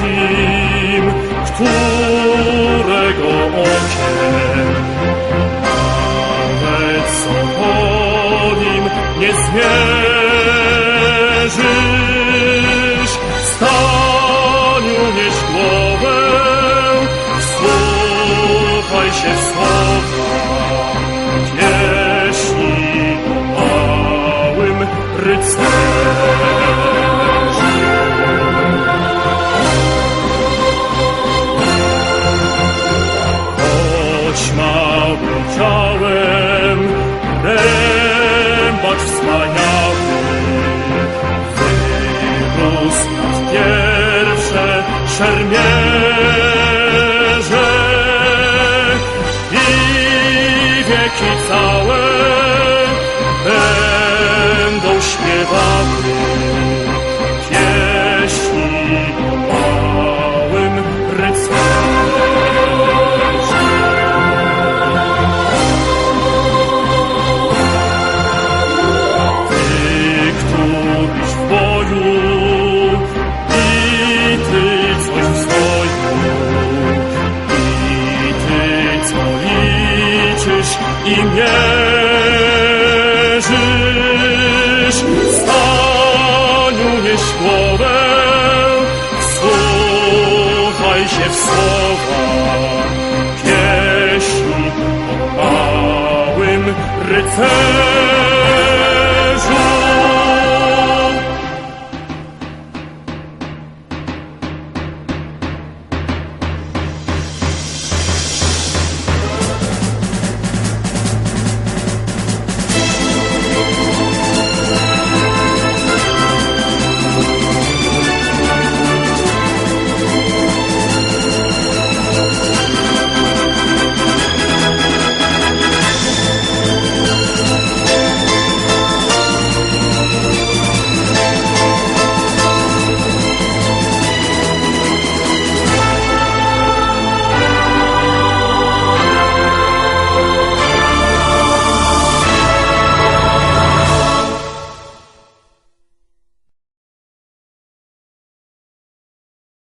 szerokim, którego okiem nawet Sochonim nie zmierzysz. Staniu nieś głowę, słuchaj się słowa, pieśni o małym rycerzu. Ciałem, rębacz wspaniały, wyrósł nad pierwsze szermierze i wieki całe i mierzysz. Staniu nieś głowę słuchaj się w słowa. Pieśni o małym rycerzu